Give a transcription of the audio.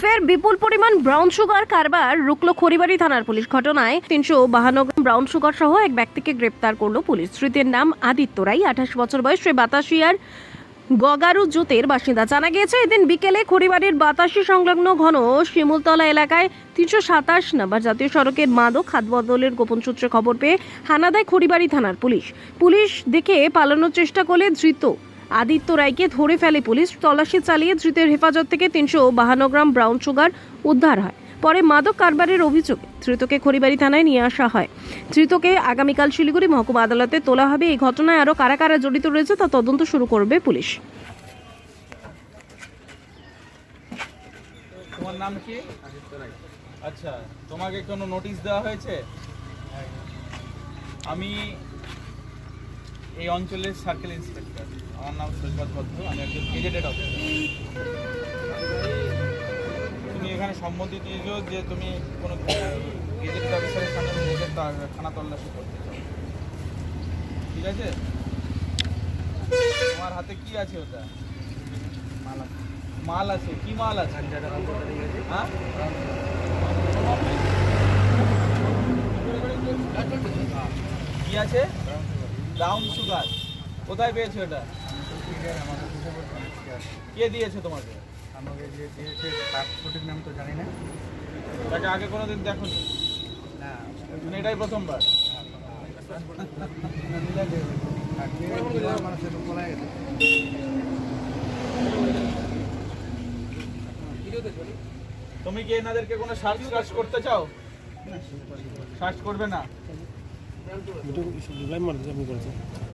ফের বিপুল পরিমাণ brown sugar কারবার রুকলো খড়িবাড়ি থানার পুলিশ ঘটনায় তিনশো বাহান্ন গ্রাম ব্রাউন সুগার সহ এক ব্যক্তিকে গ্রেপ্তার করল পুলিশ। ধৃতের নাম আদিত্য রাই আঠাশ বছর বয়স বাতাসিয়ার গগারু জোতের বাসিন্দা। জানা গিয়েছে, এদিন বিকেলে খড়িবাড়ির বাতাসি সংলগ্ন ঘন শিমুলতলা এলাকায় তিনশো সাতাশ নাম্বার জাতীয় সড়কের মাদক হাত বদলের গোপন সূত্রে খবর পেয়ে হানা দেয় খড়িবাড়ি থানার পুলিশ। পুলিশ দেখে পালানোর চেষ্টা করলে ধৃত আদিত্য রায়কে ধরে ফেলে পুলিশ। তল্লাশি চালিয়ে ধৃতের হেফাজত থেকে তিনশো বাহান্ন গ্রাম ব্রাউন সুগার উদ্ধার হয়। পরে মাদক কারবারের অভিযোগে ধৃতকে খড়িবাড়ি থানায় নিয়ে আসা হয়। ধৃতকে আগামীকাল শিলিগুড়ি মহকুমা আদালতে তোলা হবে। এই ঘটনায় আরও কারা কারা জড়িত রয়েছে তা তদন্ত শুরু করবে পুলিশ। তোমার নাম কি? আচ্ছা তোমাকে কোনো নোটিশ দেওয়া হয়েছে? আমি এই অঞ্চলের সার্কেল ইন্সপেক্টর আমার নাম সৈকত ভদ্র আমি একজন গেজেটেড অফিসার তুমি এখানে সম্মতি দিয়েছ যে তুমি কোনো গেজেটেড অফিসারের সামনে নিজের তা- থানা তল্লাশি করতে চাও। ঠিক আছে? তোমার হাতে কি আছে ওটা? মাল আছে। মাল আছে, কি মাল আছে? হ্যাঁ? কি আছে? Brown sugar. কোথায় পেয়েছ এটা? কে দিয়েছে তোমাকে? আমাকে যে দিয়েছে তার সঠিক নাম তো জানি না। তাকে আগে কোনোদিন দেখোনি? না। মানে এটাই প্রথমবার। তুমি কি এনাদেরকে কোনো সার্চ সার্চ করতে চাও? সার্চ করবে না? ik bedoel, ik zou blij maar dat ik niet